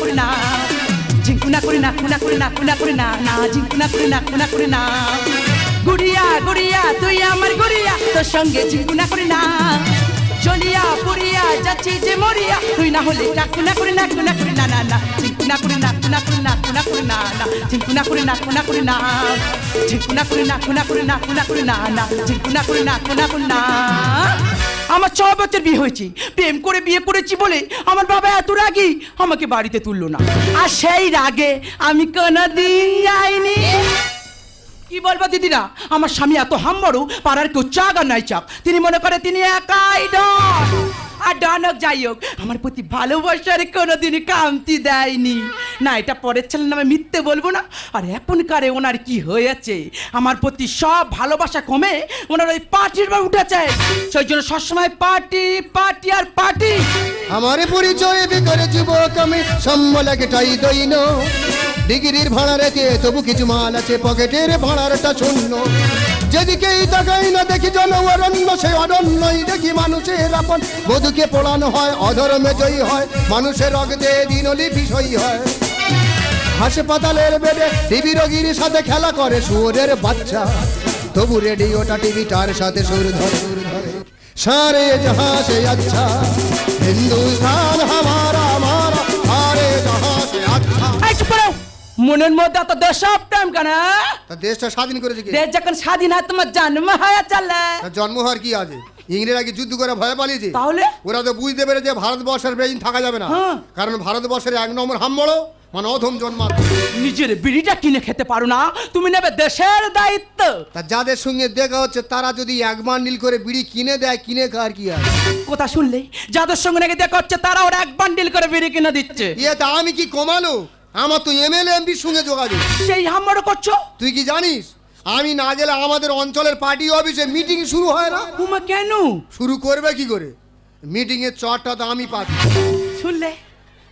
করে না ঝিঙ্কুনা করে না খুনা করে না খুনা করে না না ঝিঙ্কুনা করে না খুনা করে না গুড়িয়া গুড়িয়া, তুই আমার গুড়িয়া, তোর সঙ্গে ঝিঙ্কুনা করে না চলিয়া পুরিয়া যাচ্ছি যে মরিয়া, তুই না হলে টাকুনা করে না খুনা করে না না না। ঝিঙ্কুনা করে না কুনা করে না কুনা করে না না ঝিঙ্কুনা করে না কুনা করে না ঝিঙ্কুনা করে না কুনা করে না কুনা করে না না ঝিঙ্কুনা করে না কুনা করে না আমার ছ বছর বিয়ে হয়েছে। প্রেম করে বিয়ে করেছি বলে আমার বাবা এত রাগি, আমাকে বাড়িতে তুললো না। আর সেই রাগে আমি কোনোদিন যাইনি। কি বলব দিদিরা? আমার স্বামী এত হাম্বড়ু, পাড়ার কেউ চাক আর নাই চাক তিনি মনে করে তিনি একাই ডন আর ডন হোক যাই হোক আমার প্রতি ভালোবাসার কোনোদিনই কামতি দেয়নি। না, এটা পরের ছেলের নামে মিথ্যে বলব না। আর এখনকারে ওনার কি হয়েছে? আমার প্রতি সব ভালোবাসা কমে ওনার ওই পার্টির বার উঠেছে। সেই জন্য সবসময় পার্টি পার্টি আর পার্টি। আমার পরিচয় বেকার যুবক আমি সম্বলাকেটাই দইন ডিগ্রির ভাড়া রেখে তবু কিছু মাল আছে পকেটের ভাড়ারটা শূন্য। যেদিকেই তাকাই না দেখি জন অরণ্য সে অরণ্যই দেখি মানুষের আপন। বধুকে পোড়ানো হয়, অধর্মে জয়ী হয়, মানুষের রক্তে দিনলি বিষয়ী হয়। হাসপাতালের বেডে টিভি রোগীর সাথে খেলা করে শুয়োরের বাচ্চা। তবু রেডিওটা, টিভিটার সাথে সুর ধরে, সারে জহাঁ সে আচ্ছা হিন্দুস্তান হামারা মনের মধ্যে এত দেশব টাইম কেন হ্যাঁ? তা দেশটা স্বাধীন করেছে কি? দেশ যখন স্বাধীন হয় তোমার জন্ম হয়ে চলে। তা জন্ম হওয়ার কি আছে? ইংরেজরা কি যুদ্ধ করে ভয় পালিয়েছে? তাহলে? ওরা তো বুঝতে পেরে যে ভারতবর্ষের বেদিন থাকা যাবে না। হ্যাঁ। কারণ ভারতবর্ষের এক নম্বর হাম্বড়ো মানে অধম জন্মার। নিজের বিড়িটা কিনে খেতে পারো না তুমি নেবে দেশের দায়িত্ব। তা যাদের সঙ্গে দেখা হচ্ছে তারা যদি এক বান্ডিল করে বিড়ি কিনে দেয় কিনে খাওয়ার কি আছে? কথা শুনলে যাদের সঙ্গে নাকি দেখা হচ্ছে তারা ওরা এক বান্ডিল করে বিড়ি কিনে দিচ্ছে। ইয়ে তা আমি কি কমালো? আমার তো এমএলএ এমপির সঙ্গে যোগাযোগ। সেই হাম্মারও করছ? তুই কি জানিস? আমি না গেলে আমাদের অঞ্চলের পার্টি অফিসে মিটিং শুরু হয় না? উমা কেন? শুরু করবে কি করে? মিটিং এর চটটা তো আমি পাচ্ছি। শুনলে?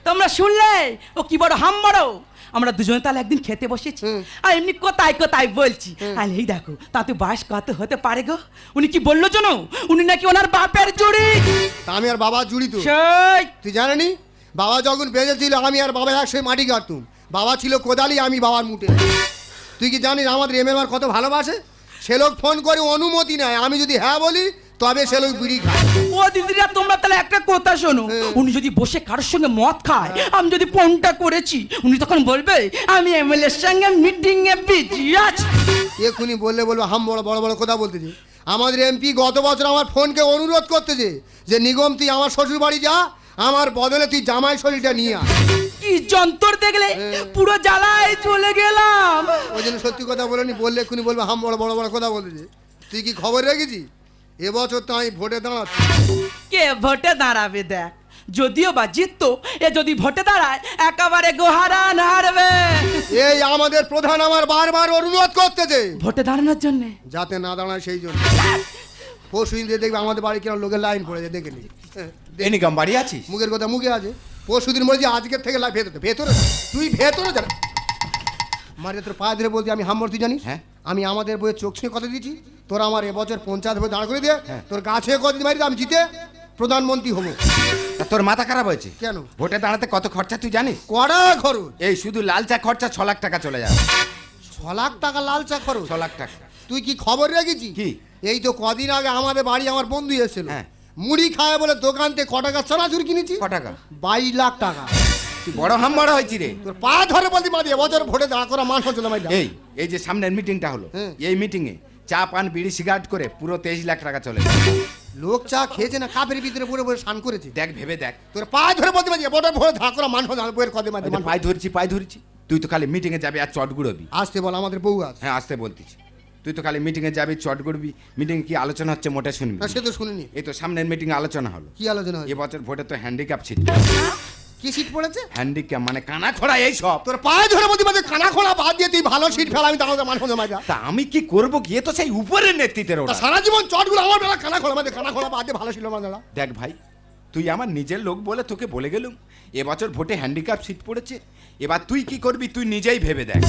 তোমরা শুনলে? ও কি বড় হাম্মারও আমরা দুজনে তাহলে একদিন খেতে বসেছি। আর এমনি কোথায় কোথায় বলছি? আর এই দেখো তাতে বয়স কত হতে পারে গো? উনি কি বলল জানো? উনি নাকি ওনার বাপের জুড়ি। আমি আর বাবা জুড়ি তো। তুই জানি বাবা যখন বেঁচে ছিল আমি আর বাবা একসঙ্গে মাটি কাটতুম বাবা ছিল কোদালি আমি বাবার মুটে তুই কি জানিস আমাদের এমএলআর কত ভালোবাসে? সে লোক ফোন করে অনুমতি নেয়। আমি যদি হ্যাঁ বলি তবে সে লোক বিড়ি খায়। ও দিদিরা তোমরা তাহলে একটা কথা শোনো। হ্যাঁ। উনি যদি বসে কারোর সঙ্গে মদ খায় আমি যদি ফোনটা করেছি উনি তখন বলবে আমি এমএলএর সঙ্গে মিটিং এ বিজি আছি। এক্ষুনি বললে বলব হাম বড় বড় বড় কথা বলতেছে আমাদের এমপি গত বছর আমার ফোনকে অনুরোধ করতেছে যে নিগম তুই আমার শ্বশুর বাড়ি যা আমার বদলে তুই জামাই শরীরটা নিয়ে আয়। কি যন্ত্র দেখলে। পুরো জ্বালায় চলে গেলাম। ওই জন্য সত্যি কথা বলেনি বললে এক্ষুনি বলব হাম বড় বড় বড় কথা বলতেছে তুই কি খবর রেখেছি এবছর তো আমি ভোটে দাঁড়াচ্ছি। কে ভোটে দাঁড়াবে দেখ? যদিও বা জিততো এ যদি ভোটে দাঁড়ায় একেবারে গোহারান হারবে এই আমাদের প্রধান আমার বারবার অনুরোধ করতেছে। ভোটে দাঁড়ানোর জন্য? যাতে না দাঁড়ায় সেই জন্য। পরশু দেখবে আমাদের বাড়ি কিরম লোকের লাইন পড়েছে দেখে নি। হ্যাঁ, নিগম বাড়ি আছিস? মুখের কথা মুখে আছে। পরশু দিন বলেছি আজকের থেকে লাই ভেতরে ভেতরে। তুই ভেতরে যা। মারিয়া তোর পায়ে ধরে বলছি আমি হাম্বর তুই জানিস? হ্যাঁ। আমি আমাদের বইয়ের চোখ ছুঁয়ে কথা দিয়েছি। তোর আমার এবছর পঞ্চায়েত বই দাঁড় করে দিয়ে হ্যাঁ। তোর গাছে কথা মারি আমি জিতে প্রধানমন্ত্রী হব। তোর মাথা খারাপ হয়েছে? কেন? ভোটে দাঁড়াতে কত খরচা তুই জানিস? কড়া খরচ। এই শুধু লাল চা খরচা ছ লাখ টাকা চলে যাবে। ছ লাখ টাকা লাল চা খরচ? ছ লাখ টাকা। তুই কি খবর রেখেছি কি? এই তো কদিন আগে আমাদের বাড়ি আমার বন্ধু এসেছিল। হ্যাঁ। মুড়ি খায় বলে দোকান থেকে ক টাকা? চানাচুর কিনেছি। ক টাকা? বাইশ লাখ টাকা। তুই বড় হাম বড় হয়েছি রে। তোর পা ধরে বলতে পারি এবছর ভোটে দাঁড়া করা মান হচ্ছিল মাইলা এই এই যে সামনের মিটিংটা হলো হ্যাঁ। এই মিটিং এ চা পান বিড়ি সিগারেট করে পুরো তেইশ লাখ টাকা চলে। লোক চা খেয়েছে না কাপের ভিতরে পড়ে পড়ে স্নান করেছে। দেখ ভেবে দেখ। তোর পা ধরে বলতে পারি এবছর ভোটে দাঁড়া করা মান হচ্ছে বইয়ের কদে মাঝে ওই যে পায়ে ধরছি পায়ে ধরছি। তুই তো খালি মিটিং এ যাবি আর চট গুড়বি আসতে বল আমাদের বউ আছে। হ্যাঁ আসতে বলতিছি। তুই তো খালি মিটিং এ যাবি চট করবি মিটিং কি আলোচনা হচ্ছে মোটে শুনবি? না সে তো শুনিনি। এই তো সামনের মিটিং আলোচনা হলো। কি আলোচনা হয়েছে? এবছর ভোটে তো হ্যান্ডিক্যাপ ছিল কি সিট পড়েছে? হ্যান্ডিক্যাপ মানে কানা খোড়া এই সব। তোর পায়ে ধরে বলতে পারি খানা খোলা বাদ দিয়ে তুই ভালো সিট ফেলা আমি তাহলে মান হচ্ছে মাঝে। তা আমি কি করব গিয়ে তো সেই উপরের নেতৃত্বের ওটা সারা জীবন চটগুলো আমার বেলা খানা খোলা মাঝে খানা খোলা বাদ দিয়ে ভালো ছিল মাঝে দেখ ভাই তুই আমার নিজের লোক বলে তোকে বলে গেলুম। এবছর ভোটে হ্যান্ডিক্যাপ সিট পড়েছে। এবার তুই কি করবি তুই নিজেই ভেবে দেখ।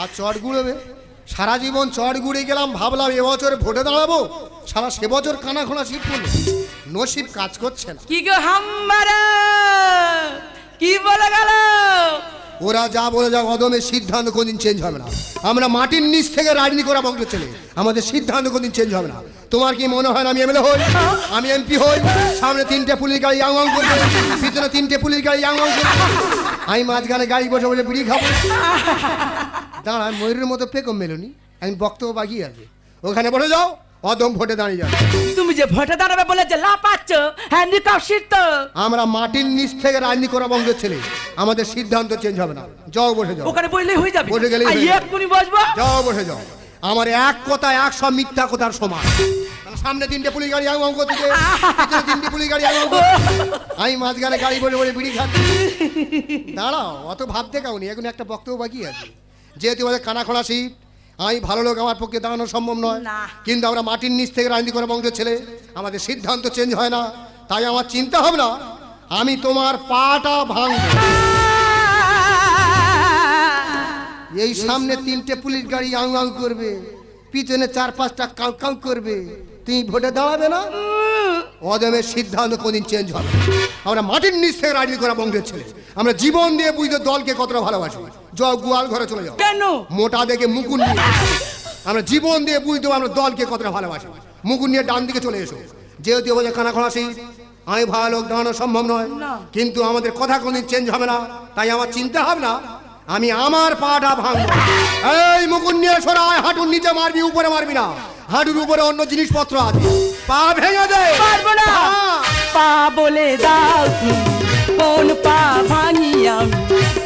আর চট গুড়বে সারা জীবন চট গুড়ে গেলাম ভাবলাম এবছর ভোটে দাঁড়াবো। সারা সে বছর কানা খোলা সিট পড়ল নসিব কাজ করছে না। কি গো কি বলে গেল? ওরা যা বলে যা অদমের সিদ্ধান্ত কোনদিন চেঞ্জ হবে না। আমরা মাটির নিচ থেকে রাজনীতি করা বঙ্গ ছেলে। আমাদের সিদ্ধান্ত কোনদিন চেঞ্জ হবে না। তোমার কি মনে হয় না আমি এমএলএ হই? আমি এমপি হই। সামনে তিনটে পুলিশ গাড়ি আং আং করবে পিছনে তিনটে পুলিশ গাড়ি আং আং করবে আমি মাঝখানে গাড়ি বসে বসে বিড়ি খাব। দাঁড়া ময়ূরের মতো পেকম মেলুনি আমি বক্তব্য বাকি আছে ওখানে বসে যাও অদম ভোটে দাঁড়িয়ে যাও তুমি যে ভোটে দাঁড়াবে বলে যে লাপাচ্ছ হ্যান্ডিক্যাপ সিট তো আমরা মাটির নিচ থেকে রাজনীতি করা বঙ্গের ছেলে। আমাদের সিদ্ধান্ত চেঞ্জ হবে না। যাও বসে যাও। ওখানে বললেই হয়ে যাবে। বসে হয়ে যাবে। এক্ষুনি বসবো? যাও বসে যাও। আমার এক কথা এক সব মিথ্যা কথার সমান। সামনে তিনটে পুলিশ গাড়ি আং আং করতেছে পিছনে তিনটে পুলিশ গাড়ি আং আং করতেছে। আমি মাঝখানে গাড়ি বলে বলে বিড়ি খাচ্ছি। দাঁড়াও অত ভাবতে কাউনি। এখন একটা বক্তব্য বাকি আছে যেহেতু আমাদের কানাখোলা সিট আমি ভালো লোক আমার পক্ষে দাঁড়ানো সম্ভব নয়। কিন্তু আমরা মাটির নিচ থেকে রাজনীতি করে বংশের ছেলে আমাদের সিদ্ধান্ত চেঞ্জ হয় না। তাই আমার চিন্তা হবে না আমি তোমার পাটা ভাঙবো। এই সামনে তিনটে পুলিশ গাড়ি আউ আউ করবে পিছনে চার পাঁচটা কাউ কাউ করবে। তুমি ভোটে দাঁড়াবে না? অদমের সিদ্ধান্ত কোনদিন চেঞ্জ হবে। আমরা মাটির নিচ থেকে রাজনীতি করা বঙ্গের ছেলে। আমরা জীবন দিয়ে বুঝতে দলকে কতটা ভালোবাসি। যাও গোয়াল ঘরে চলে যাও। কেন? মোটা দেখে মুকুন নিয়ে আমরা জীবন দিয়ে বুঝতে আমরা দলকে কতটা ভালোবাসি। মুকুন নিয়ে ডান দিকে চলে এসো। যেহেতু বলে কানা খোলা সেই আমি ভালো লোক দাঁড়ানো সম্ভব নয়। কিন্তু আমাদের কথা কোনদিন চেঞ্জ হবে না। তাই আমার চিন্তা হবে না আমি আমার পাটা ভাঙবো। এই মুকুন নিয়ে সরাই হাঁটুর নিচে মারবি উপরে মারবি না। হাঁটুর উপরে অন্য জিনিসপত্র আছে। পা ভেঙে দে। পারব না। পা। বলে দাও কোন পা ভাঙি আমি?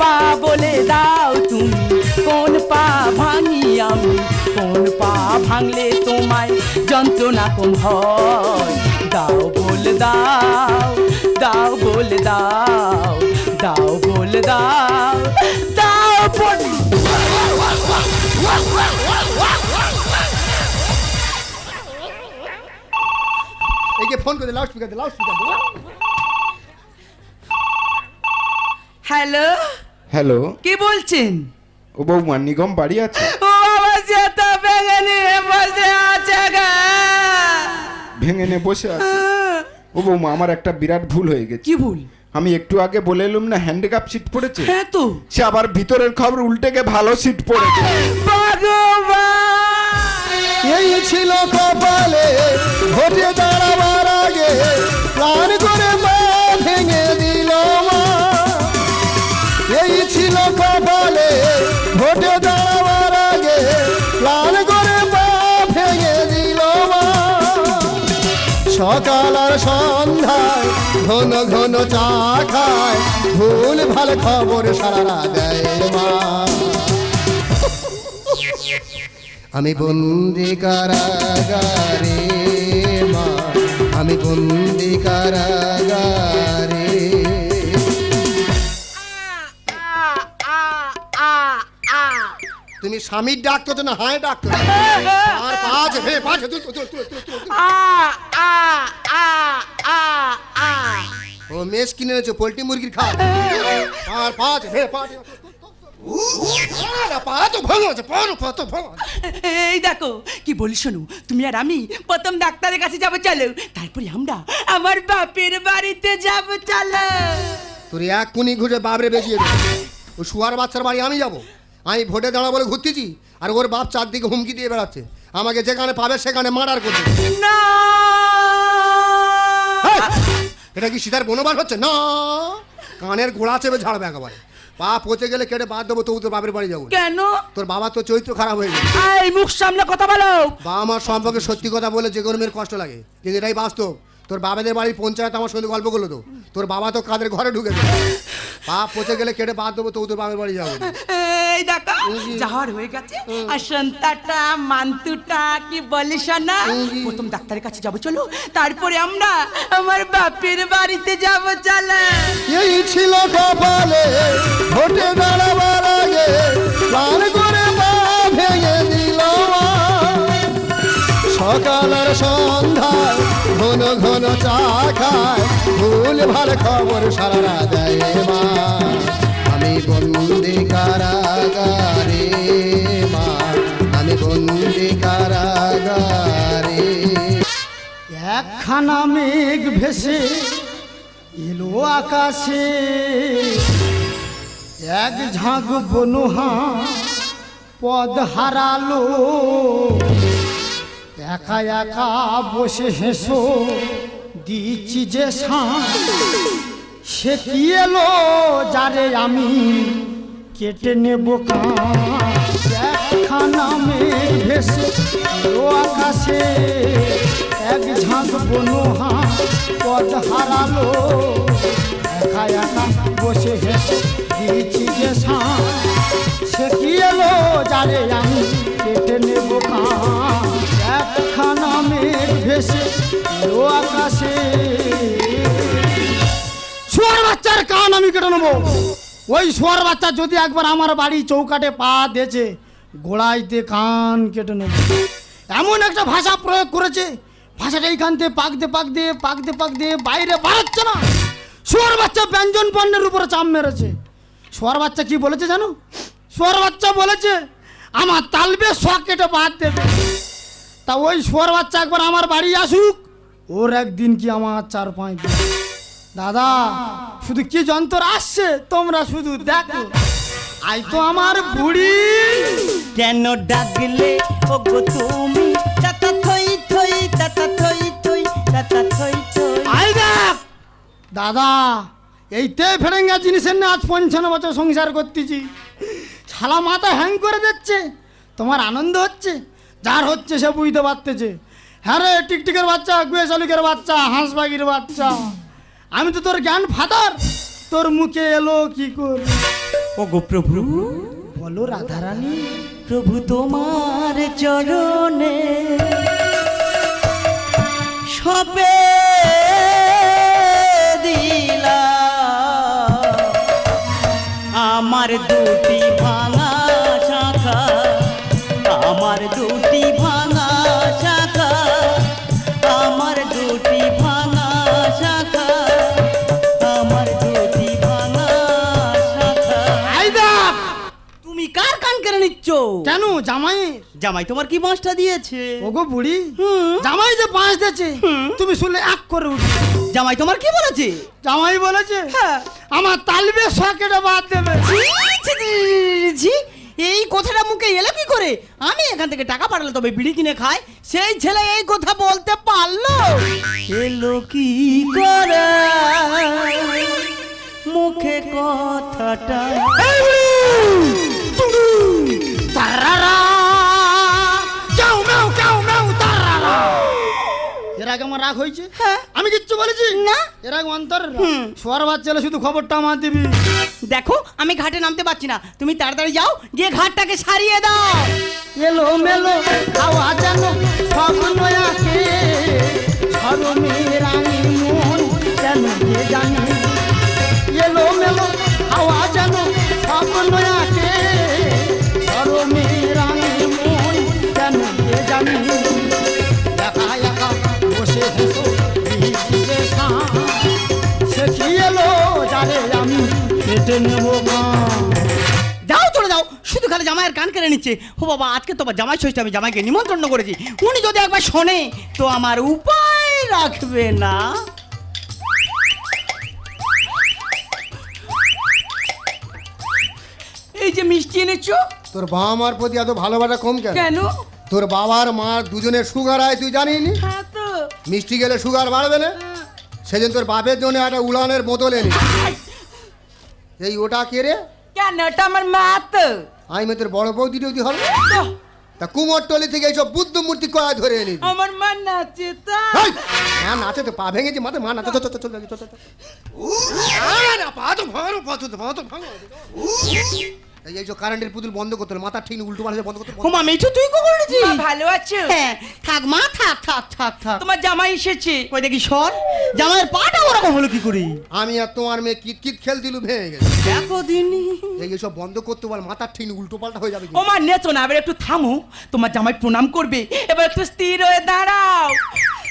পা বলে দাও তুমি। কোন পা ভাঙি আমি? কোন পা ভাঙলে তোমায় যন্ত্রণা কম হয়? দাও বলে দাও দাও বলে দাও দাও বলে দাও দাও বলে ফোন করে loud speaker loud speaker hello hello কি বলছেন? ও বৌমা নিগম বাড়ি আছে? ও বাবা সে তো ভেঙে নিয়ে বসে আছে গা। ভেঙে নে বসে আছে? ও বৌমা আমার একটা বিরাট ভুল হয়ে গেছে। কি ভুল? আমি একটু আগে বলে এলুম না হ্যান্ডিক্যাপ সিট পড়েছে? হ্যাঁ তো। সে আবার ভিতরের খবর উল্টে গিয়ে ভালো সিট পড়েছে। ভগবান! এই ছিল কপালে ভোটে দাঁড়াবার আগে। সন্ধ্যায় ঘন ঘন চা খায় ভুল ভালো খবর সারা দেয় মা। আমি বন্দি কারাগারে মা আমি বন্দি কারাগারে। তুমি স্বামীর ডাক্তার তো না হায় ডাক্তার আর পাঁচ হে পাঁচ তুল, তুল, তুল, তুল, তুল। ও মেস কিনে এনেছো পোল্ট্রি মুরগির খা আর পাঁচ হে পাঁচ। এই দেখো কি বলি শোনো তুমি আর আমি প্রথম ডাক্তারের কাছে যাব চলো। তারপরে আমরা আমার বাপের বাড়িতে যাব চলো। তোর এক কুনি ঘুরে বাবরে বেজিয়ে দে ও শুয়ার বাচ্চার বাড়ি আমি যাব। আমি ভোটে দাঁড়া বলে ঘুরতেছি আর ওর বাপ চারদিকে হুমকি দিয়ে বেড়াচ্ছে। আমাকে যেখানে পাবে সেখানে মার্ডার করবে। না! এটা কি সীতার বনবাস হচ্ছে? না। কানের গোড়া চেপে ঝাড়বে একেবারে। পা পচে গেলে কেটে বাদ দেবো তবু তোর বাপের বাড়ি যাব। কেন? তোর বাবা তো চরিত্র খারাপ হয়ে গেছে। এই মুখ সামনে কথা বলো। বাবা মার সম্পর্কে সত্যি কথা বলে যে কোনো মেয়ের কষ্ট লাগে কিন্তু এটাই বাস্তব। তোর বাবাদের বাড়ির পঞ্চায়েত আমার সঙ্গে গল্প করল তো। তোর বাবা তো কাদের ঘরে ঢুকে গেছে। পা পচে গেলে কেটে বাদ দেবো তো তোর বাপের বাড়ি যাব। এই দেখো যাওয়ার হয়ে গেছে। আর সন্তাটা মান্তুটা কি বলিস না? প্রথম ডাক্তারের কাছে যাব চলো। তারপরে আমরা আমার বাপের বাড়িতে যাব চলো। এই ছিল কপালে ভোটে দাঁড়াবার আগে প্রাণ করে ভেঙে দিল মা। সকাল আর সন্ধ্যায় ঘন ঘন চা খায়। ভুল ভালো খবর সারা দেয় মা। আমি বন্দি কারাগারে মা। আমি বন্দি কারাগারে। একখানা মেঘ ভেসে এলো আকাশে। এক ঝাঁক বনুহা পদ হারালো। একা একা বসে হেসো, দিচ্ছি যে সাঁ কি এলো যারে আমি কেটে নেব একখানা মেঘ ভেসে এলো আকাশে, এক ঝাঁক বনুহা পদ হারালো। একা একা বসে হেসে দিচ্ছি যে সাঁ কি এলো যারে আমি কেটে নেব একখানা আমি কেটে নেব? ওই শোয়ার বাচ্চা যদি একবার আমার বাড়ি চৌকাটে পা দিয়েছে গোড়াইতে কান কেটে নেব। এমন একটা ভাষা প্রয়োগ করেছে, ভাষাটা এইখান থেকে পাকতে পাকতে পাকতে পাকতে বাইরে বাড়াচ্ছে না। শুয়ার বাচ্চা ব্যঞ্জন পণ্যের উপরে চাপ মেরেছে। শোয়ার বাচ্চা কি বলেছে জানো? শুয়ার বাচ্চা বলেছে, আমার তালবে শখ কেটে বাদ দেবে তা ওই শুয়ার বাচ্চা একবার আমার বাড়ি আসুক, ওর একদিন কি আমার চার পাঁচ দিন? দাদা শুধু কি যন্ত্র আসছে? তোমরা শুধু দেখো। আই তো আমার বুড়ি। কেন ডাকলে? ও গো তুমি। তাতা থই থই তাতা থই থই তাতা থই থই। আই দেখ! দাদা এইতে ফেরেঙ্গা জিনিসের না আজ পঞ্চান্ন বছর সংসার করতেছি। শালা মাথা হ্যাং করে দিচ্ছে। তোমার আনন্দ হচ্ছে। যার হচ্ছে সে বুঝতে পারতেছে। হ্যাঁ রে টিকটিকের বাচ্চা গুয়ে শালিকের বাচ্চা হাঁস বাগির বাচ্চা। আমি তো তোর জ্ঞান ফাদার। তোর মুখে এলো কি করে? ও গো প্রভু। বলো রাধারানী। প্রভু তোমার চরণে সপে দিলা আমার দুটি জামাই জামাই তোমার কি বাঁশটা দিয়েছে? ওগো বুড়ি। জামাই যে বাঁশ দিয়েছে তুমি শুনলে এক করে উঠবে। জামাই তোমার কি বলেছে? জামাই বলেছে হ্যাঁ। আমার তালবে সকেটে বাদ দেবে। এই কথাটা মুখে এলো কি করে? আমি এখান থেকে টাকা পাঠালে তবে বিড়ি কিনে খাই সেই ছেলে এই কথা বলতে পারল। এলো কি করে? মুখে কথাটা তারারা কেউ মেউ কেউ মেউ তারারা এর আগে আমার রাগ হয়েছে? হ্যাঁ। আমি কিচ্ছু বলেছি? না। এর আগে অন্তর হুম। সোয়ার বাচ্চালে শুধু খবরটা আমার দিবি। দেখো আমি ঘাটে নামতে পারছি না। তুমি তাড়াতাড়ি যাও গিয়ে ঘাটটাকে সারিয়ে দাও। এলো মেলো হাওয়া যেন স্বপ্ন আঁকে সরমের আমি কেটে নেব যাও চলে যাও। শুধু খালি জামাইয়ের কান কেড়ে নিচ্ছে। ও বাবা আজকে তোমার জামাই ষষ্ঠী আমি জামাইকে নিমন্ত্রণ করেছি। উনি যদি একবার শোনে তো আমার উপায় রাখবে না। এই যে মিষ্টি এনেছো? তোর বাবা মার প্রতি এত ভালোবাসা কম কেন? কেন? তোর বাবার মার দুজনের সুগার হয় তুই জানিস নি? হ্যাঁ তো। মিষ্টি গেলে সুগার বাড়বে না? সেদিন তোর বাপের জন্য একটা উড়ানের বোতল এলি এই ওটা কে রে? কেন এটা আমার মা তো আমি তোর বড় বৌদি টৌদি হবে তা কুমোর টলি থেকে এইসব বুদ্ধ মূর্তি কয়া ধরে এলি আমার মা নাচে তা হ্যাঁ নাচে তো পা ভেঙেছে মাথা মা নাচে চল চল চল চল চল না, পা তো ভাঙো পা তো ভাঙো এই এইসব কারেন্টের পুতুল বন্ধ করতে মাথা ঠিক উল্টো পাল্টে বন্ধ করতে। হুমা মিঠু তুই কো করেছি মা ভালো আছো? হ্যাঁ থাক মা থাক থাক থাক থাক। তোমার জামাই এসেছে। কই দেখি সর জামাইয়ের পাটা ওরকম হলো কি করে? আমি আর তোমার মেয়ে কিত কিত খেল দিলু ভেঙে গেছে। দেখো দিনি। এই এইসব বন্ধ করতে বল মাথার ঠিক উল্টো পাল্টা হয়ে যাবে ও। মা নেচো না এবার একটু থামো। তোমার জামাই প্রণাম করবে। এবার একটু স্থির হয়ে দাঁড়াও।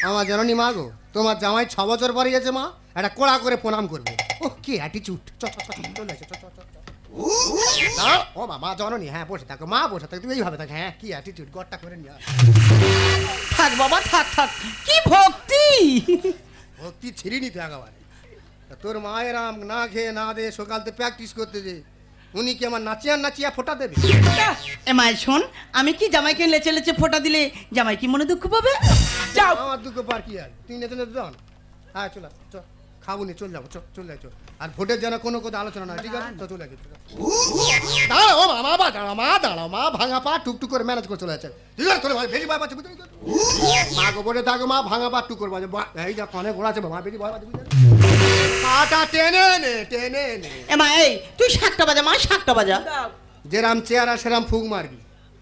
আমার জানি মা গো তোমার জামাই ছ বছর পরে গেছে মা একটা কোড়া করে প্রণাম করবে। ও কি অ্যাটিচিউড চলে আসে চ, চ, চ, চ। দাঁড়াও, ও মা মা জননী হ্যাঁ বসে থাকো। মা বসে থাকো তুমি এইভাবে থাকো হ্যাঁ কি অ্যাটিচিউড গড়টা করে নিয়ে থাক বাবা থাক থাক। কি ভক্তি? ভক্তি ছিঁড়ি নিতে একেবারে। তা তোর মায়ের আম না খেয়ে না দে সকালতে প্র্যাকটিস করতে যে উনি কি আমার নাচিয়া নাচিয়া ফোটা দেবে? এ মাই শোন আমি কি জামাইকে লেচে লেচে ফোঁটা দিলে জামাই কি মনে দুঃখ পাবে? যাও। আমার দুঃখ পার কি আর? তুই নেতে নেতে দাও না। হ্যাঁ চল আয়, চল। খাব নি চল যাব চল চল যাই চল। আর ভোটের যেন কোনো কথা আলোচনা নয় ঠিক আছে? তো চলে গেছে দাঁড়াও ও মা বাবা দাঁড়াও মা দাঁড়াও মা ভাঙা পা টুকটুক করে ম্যানেজ করে চলে যাচ্ছে ঠিক আছে চলে ভাই ভেজি ভয় পাচ্ছে বুঝলি মা গোবরে থাকো মা ভাঙা পা টুক করে বাজে। এই যা কনে ঘোড়া আছে মা বেজি ভয় পাচ্ছে পাটা টেনে নে টেনে নে। এ মা এই তুই সাতটা বাজা মা সাতটা বাজা। যেরাম চেয়ারা সেরাম ফুক মারবি।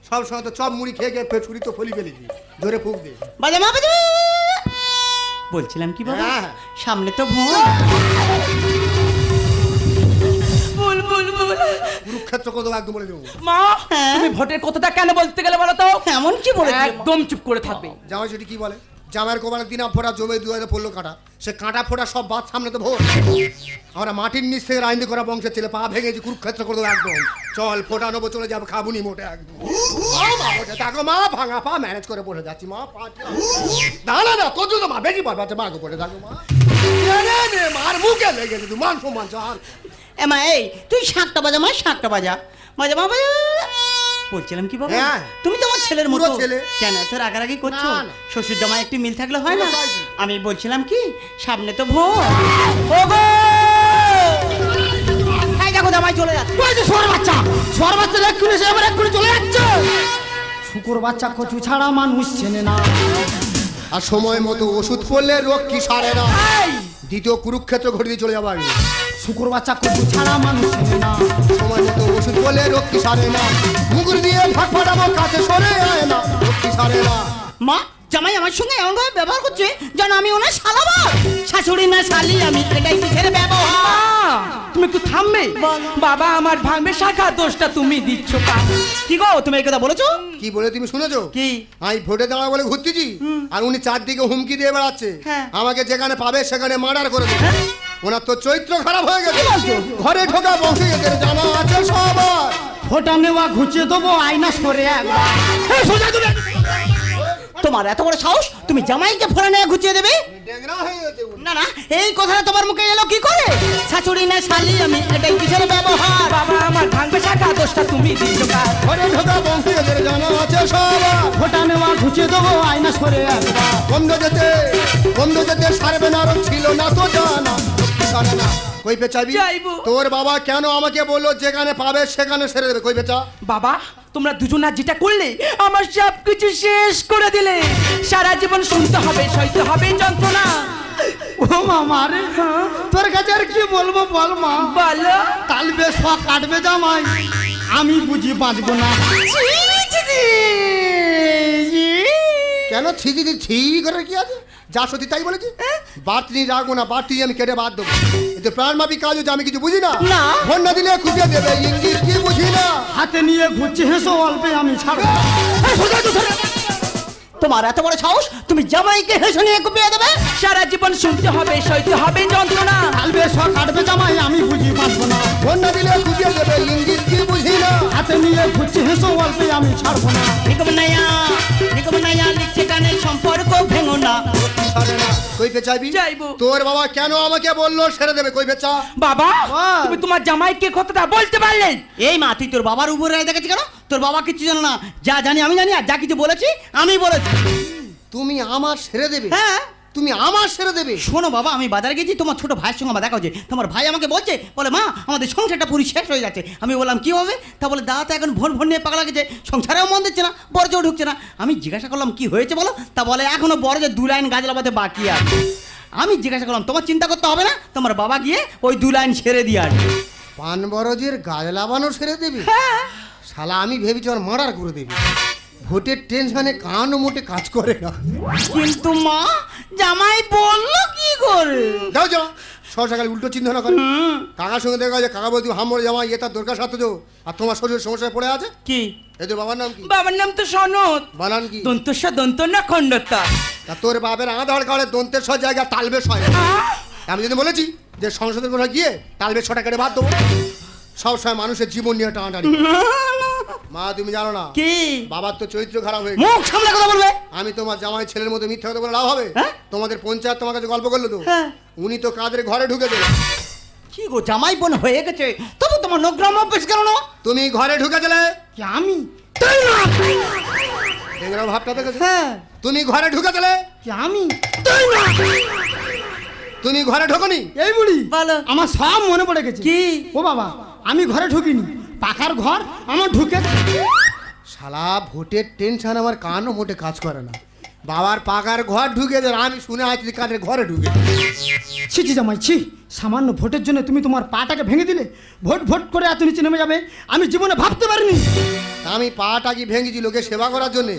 সব সময় তো চপ মুড়ি খেয়ে খেয়ে ছুরি তো ফলি ফেলেছি। জোরে ফুক দে। বাজা মা বাজা। বলছিলাম কি বাবা? হ্যাঁ। সামনে তো ভোট। বুল বুল বুল কুরুক্ষেত্র কত একদম বলে দেবো। মা হ্যাঁ? তুমি ভোটের কথাটা কেন বলতে গেলে বলো তো? এমন কি বলে একদম চুপ করে থাকবে। জামাই সেটি কি বলে? জামাইয়ের দিনা ফোটা জমে দু হাজার পড়ল কাটা। সে কাঁটা ফোটা সব বাদ সামনে তো ভোট আমরা মাটির নিচ থেকে রাইন্দি করা বংশের ছেলে পা ভেঙেছি কুরুক্ষেত্র করে দেবো একদম চল ফোটা নেব চলে যাব খাবুনি মোটে একদম। মা, মা, থাকো মা ভাঙা পা ম্যানেজ করে বসে যাচ্ছি। মা পা না না না তোর জন্য মা বেশি পারবে আচ্ছা মা। পড়ে থাকো মা মার মুখে লেগে তুই মান সম্মান চাল। এ মা এই তুই সাতটা বাজা মা সাতটা বাজা। বাজা মা বাজা বলছিলাম কি বাবা? হ্যাঁ। তুমি তো আমার ছেলের পুরো মতো ছেলে। কেন এত রাগারাগি করছ? না, না। শ্বশুর জামাই একটু মিল থাকলে হয় না? পুরো তাই আমি বলছিলাম কি সামনে তো ভোট ওগো! এই দেখো জামাই চলে যাচ্ছে। ওই যে সোয়ার বাচ্চা। সোয়ার বাচ্চা এক্ষুনি এসে এবার এক্ষুনি চলে যাচ্ছে। শুকুর বাচ্চা কচু ছাড়া মানুষ চেনে না। আর সময় মতো ওষুধ পড়লে রোগ কি সারে না? দ্বিতীয় কুরুক্ষেত্র ঘটিয়ে চলে যাব আমি শুকুর বাচ্চা কুকুর ছাড়া মানুষ না। সময় মতো ওষুধ বলে রক্ষী সারে না। মুগুর দিয়ে ফাঁক ফাটাবো কাছে সরে আয় না রক্ষী সারে না। মা জামাই আমার সঙ্গে এমন ভাবে ব্যবহার করছে যেন আমি ওনার শালাবা শাশুড়ি না শালি আমি এটাই কিসের ব্যবহার। তুমি একটু থামবে? বাবা আমার ভাঙবে শাখা দোষটা তুমি দিচ্ছ কি গো তুমি এই কথা বলেছ? কি বলে তুমি শুনেছো? কি? আমি ভোটে দাঁড়া বলে ঘুরতেছি। আর উনি চারদিকে হুমকি দিয়ে বেড়াচ্ছে। হ্যাঁ। আমাকে যেখানে পাবে সেখানে মার্ডার করে দেবে। ওনার তো চরিত্র খারাপ হয়ে গেছে। ঘরে ঢোকা বসে এদের জানা আছে সবার। ফোটা নেওয়া ঘুচিয়ে দেবো আয়না সরে একবার এই সোজা তুমি তোমার এত বড় সাহস? তুমি জামাইকে ফোড়া নিয়ে ঘুচিয়ে দেবে। না না এই কথাটা তোমার মুখে এলো কি করে? শাশুড়ি না শালি আমি এটাই কিসের ব্যবহার? বাবা আমার ভাঙবে শাখা দোষটা তুমি দিচ্ছ ঘরে ঢোকা বংশী এদের জানা আছে সবার ফোটা নেওয়া ঘুচিয়ে দেবো আয়না সরে একবার বন্ধ যেতে বন্ধ যেতে সারবে না ছিল না তো জানা। সারে না। কই পেঁচাবি যাইবো। তোর বাবা কেন আমাকে বলল যেখানে পাবে সেখানে সেরে দেবে? কই পেঁচা? বাবা তোমরা দুজন আর যেটা করলে আমার সব কিছু শেষ করে দিলে। সারা জীবন শুনতে হবে সইতে হবে যন্ত্রণা। ও মামা রে তোর কাছে আর কি বলব বল মা? বলো। কালবে সব কাটবে জামাই আমি বুঝি বাঁচবো না। কেন ছি ছি ছি, ছি করে কি আছে? যা সত্যি তাই বলেছি? বাড়তি রাখব না বাড়তি আমি কেটে বাদ দেবো। এতে প্রাণ মাপি কাজ হচ্ছে আমি কিছু বুঝি না। ফোন না দিলে খুঁজে দেবে ইংলিশ কি বুঝি না হাতে নিয়ে ঘুরছি হেসো অল্পে আমি ছাড়বো। তোমার এত বড় সাহস? তুমি জামাইকে হেসে নিয়ে কুপিয়ে দেবে? সারা জীবন শুনতে হবে সইতে হবে যন্ত্রণা। কালবে সব কাটবে জামাই আমি বুঝি পারব না। ফোন দিলে খুঁজে দেবে ইঙ্গিত কি বুঝি না? হাতে নিয়ে ঘুরছি হেসো অল্পে আমি ছাড়বো না। নিগম নাইয়া নিগম নাইয়া লিখছে কানে সম্পর্ক ভেঙো না। সারে না। কই পেঁচাবি যাইবো। তোর বাবা কেন আমাকে বলল সেরে দেবে কই পেঁচা বাবা। তুমি তোমার জামাইকে কথাটা বলতে পারলেন এই মা তুই তোর বাবার উপরে রায় দেখেছি কেন? তোর বাবা কিছু জানো না। যা জানি আমি জানি আর যা কিছু বলেছি আমি বলেছি। তুমি আমার সেরে দেবে? হ্যাঁ। তুমি আমার সেরে দেবে। শোনো বাবা আমি বাজারে গেছি তোমার ছোট ভাইয়ের সঙ্গে আমার দেখা হচ্ছে। তোমার ভাই আমাকে বলছে বলে মা আমাদের সংসারটা পুরো শেষ হয়ে যাচ্ছে। আমি বললাম কি হবে? তা বলে দাদা তো এখন ভোর ভোর নিয়ে পাগলা গেছে সংসারেও মন দিচ্ছে না বরজও ঢুকছে না। আমি জিজ্ঞাসা করলাম কি হয়েছে বলো? তা বলে এখনও বড় যে দু লাইন গাছ লাগাতে বাকি আছে। আমি জিজ্ঞাসা করলাম তোমার চিন্তা করতে হবে না তোমার বাবা গিয়ে ওই দু লাইন ছেড়ে দিয়ে আসবে। পান বরজের গাছ লাগানো সেরে দেবে? শালা আমি ভেবেছি আমার মার্ডার করে দেবে। ভোটের টেনশনে কানও মোটে কাজ করে না। কিন্তু মা জামাই বলল কি করে? যাও যাও সকালে উল্টো চিন্তা না করে। কাকার সঙ্গে দেখা যায় কাকা বলছি হামরে জামা ইয়ে তার দরকার সাথে আর তোমার শরীর সমস্যায় পড়ে আছে? কি? এদের বাবার নাম কি? বাবার নাম তো সনদ। বানান কি? দন্তস্ব দন্ত না খণ্ডতা। তা তোর বাপের আধার কার্ডের দন্তের সব জায়গা তালবে ছয় আমি যদি বলেছি যে সংসদের কোথায় গিয়ে তালবে ছটা কেটে বাদ দেবো। সব সময় মানুষের জীবন নিয়ে টানাটানি। মা তুমি জানো না? কি? বাবার তো চরিত্র খারাপ হয়ে মুখ সামনে কথা বলবে। আমি তোমার জামাই ছেলের মতো মিথ্যা কথা বলে লাভ হবে? হ্যাঁ? তোমাদের পঞ্চায়েত তোমার কাছে গল্প করল তো? হ্যাঁ। উনি তো কাদের ঘরে ঢুকে দেবে কি গো জামাই বোন হয়ে গেছে। তবু তোমার নোগ্রাম অভ্যেস কেন না? তুমি ঘরে ঢুকেছিলে? কি আমি? এগুলো ভাবটা দেখেছ? হ্যাঁ। তুমি ঘরে ঢুকেছিলে? কি আমি? তুমি ঘরে ঢোকনি? এই বুড়ি বলো। আমার সব মনে পড়ে গেছে। কি? ও বাবা আমি ঘরে ঢুকিনি। পাকার ঘর আমার ঢুকে শালা ভোটের টেনশন আমার কানও মোটে কাজ করে না। বাবার পাকার ঘর ঢুকে দেন আমি শুনে আছি কানের ঘরে ঢুকে ছি ছি জামাই ছি। সামান্য ভোটের জন্য তুমি তোমার পাটাকে ভেঙে দিলে। ভোট ভোট করে এত নিচে নেমে যাবে আমি জীবনে ভাবতে পারিনি। আমি পাটা কি ভেঙেছি লোকে সেবা করার জন্য?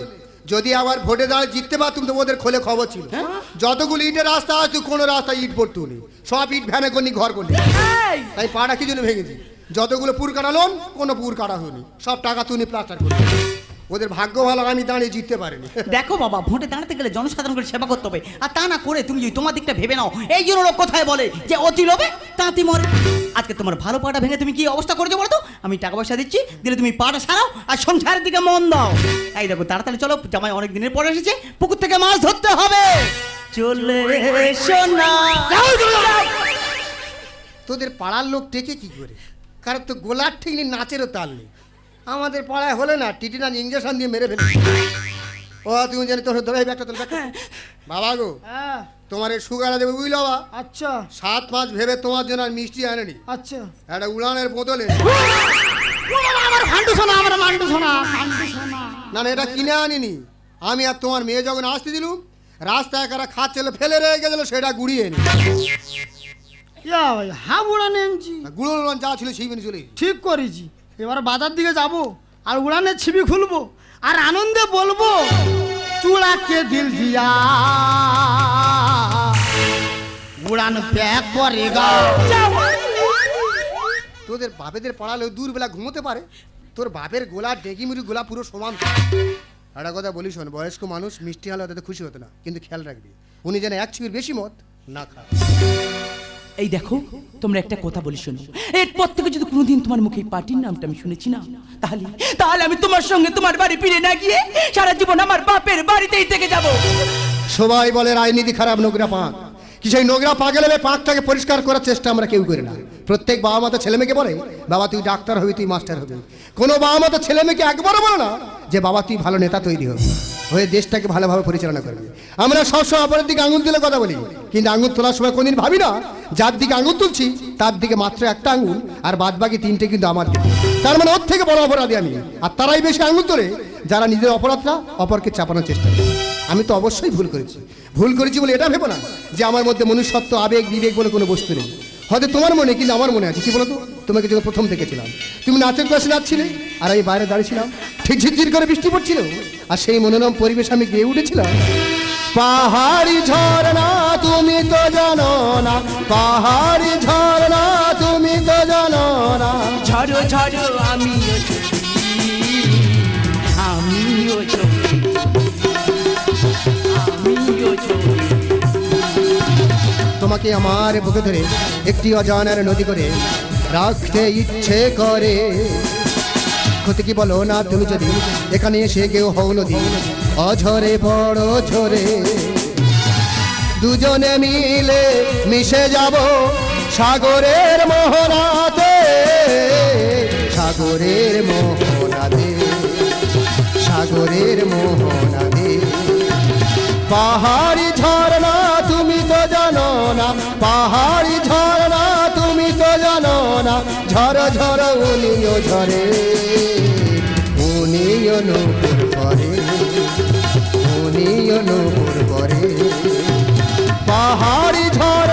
যদি আবার ভোটে দাঁড়িয়ে জিততে পারতুম তো ওদের খোলে খবর ছিল। যতগুলো ইটের রাস্তা আছে কোনো রাস্তায় ইট পড়তো নি। সব ইট ভ্যানে করনি ঘর করনি তাই পাটা কি জন্য ভেঙেছি? যতগুলো পুর কাটালোন কোনো পুর কাটা হয়নি। সব টাকা তুনি প্লাস্টার করলি ওদের ভাগ্য ভালো আমি দাঁড়িয়ে জিততে পারিনি। দেখো বাবা ভোটে দাঁড়াতে গেলে জনসাধারণকে সেবা করতে হবে। আর তা না করে তুমি যদি তোমার দিকটা ভেবে নাও এই জন্য লোক কোথায় বলে যে অতি লোভে তাঁতি মরে? আজকে তোমার ভালো পাটা ভেঙে তুমি কি অবস্থা করেছ বলো তো? আমি টাকা পয়সা দিচ্ছি দিলে তুমি পাটা সারাও আর সংসারের দিকে মন দাও। এই দেখো তাড়াতাড়ি চলো জামাই অনেক দিনের পরে এসেছে পুকুর থেকে মাছ ধরতে হবে। চলে এসো না। তোদের পাড়ার লোক টেকে কি করে? কারণ তো গোলার ঠিক নেই নাচেরও তাল নেই। আমাদের পাড়ায় হলে না টিটিনান ইঞ্জেকশন দিয়ে মেরে ফেলে ও তুমি জানি তোর ধরে একটা তোর। বাবা গো হ্যাঁ। তোমার এই সুগার দেবে বুঝলো বাবা? আচ্ছা। সাত মাস ভেবে তোমার জন্য আর মিষ্টি আনেনি। আচ্ছা। একটা উড়ানের বোতলে। ও বাবা, আমার আমার না না এটা কিনে আনিনি। আমি আর তোমার মেয়ে যখন আসতে দিলুম রাস্তায় কারা খাচ্ছিল ফেলে রেখে গেছিল সেটা গুড়িয়ে নি ইয়া ভাই গুঁড়ো লন যা ছিল সেই মেনে চলে ঠিক করেছি। এবার বাজার দিকে যাব আর উড়ানের ছিবি খুলবো আর আনন্দে বলব চূড়াকে দিল দিয়া। উড়ান প্যাক করে গা। তোদের বাপেদের পড়ালেও দূরবেলা ঘুমোতে পারে। তোর বাপের গোলা ডেকি মুড়ি গোলা পুরো সমান। একটা কথা বলিস শোন বয়স্ক মানুষ মিষ্টি হলে তাতে খুশি হতো না কিন্তু খেয়াল রাখবি উনি যেন এক চিবির বেশি মত না খা এই দেখো, তোমরা একটা কথা বলি শোনো। এরপর থেকে যদি কোনোদিন তোমার মুখে পার্টির নামটা আমি শুনেছি না, তাহলে তাহলে আমি তোমার সঙ্গে তোমার বাড়ি ফিরে না গিয়ে সারা জীবন আমার বাপের বাড়িতেই থেকে যাব। সবাই বলে, রাজনীতি খারাপ, নোংরা পাক। কি সেই নোংরা পা গেলে পাকটাকে পরিষ্কার করার চেষ্টা আমরা কেউ করি না। প্রত্যেক বাবা মা তো ছেলে মেয়েকে বলে, বাবা, তুই ডাক্তার হবি, তুই মাস্টার হবি। কোনো বাবা মাতা ছেলে মেয়েকে একবারও বলে না যে, বাবা, তুই ভালো নেতা তৈরি হবে। হয়ে দেশটাকে ভালোভাবে পরিচালনা করবে। আমরা সবসময় অপরের দিকে আঙুল তুলে কথা বলি, কিন্তু আঙুল তোলার সময় কোনদিন ভাবি না, যার দিকে আঙুল তুলছি, তার দিকে মাত্র একটা আঙুল, আর বাদ বাকি তিনটে কিন্তু আমার দিকে। তার মানে ওর থেকে বড় অপরাধী আমি, আর তারাই বেশি আঙুল তোলে, যারা নিজের অপরাধটা অপরকে চাপানোর চেষ্টা করে। আমি তো অবশ্যই ভুল করেছি। ভুল করেছি বলে এটা ভেবো না, যে আমার মধ্যে মনুষ্যত্ব, আবেগ, বিবেক বলে কোনো বস্তু নেই। হয়তো তোমার মনে, কিন্তু আমার মনে আছে। কি বলতো? তোমাকে যখন প্রথম দেখেছিলাম। তুমি নাচের ক্লাসে নাচছিলে? আর আমি বাইরে দাঁড়িয়েছিলাম। ঠিক ঝিরঝির করে বৃষ্টি পড়ছিল। আর সেই মনোরম পরিবেশ আমি গিয়ে উঠেছিলাম। পাহাড়ি ঝরনা তুমি তো জানো না। পাহাড়ি ঝরনা তুমি তো জানো না। ঝড়ো ঝড়ো আমিও আমিও আমিও তোমাকে আমার বুকে ধরে একটি অজানার নদী করে রাখতে ইচ্ছে করে। ক্ষতি কি বলো না তুমি যদি? এখানে এসে কেউ হও নদী। অঝরে বড় ঝরে। দুজনে মিলে মিশে যাব সাগরের মোহনাতে। সাগরের মোহনাতে। সাগরের মোহনাতে। পাহাড়ি ঝরনা তুমি তো জানো না, পাহাড়ি ঝরনা তুমি তো জানো না ঝর ঝর উনিও ঝরে, উনিও নূপুর পরে উনিও নূপুর পরে পাহাড়ি পাহাড়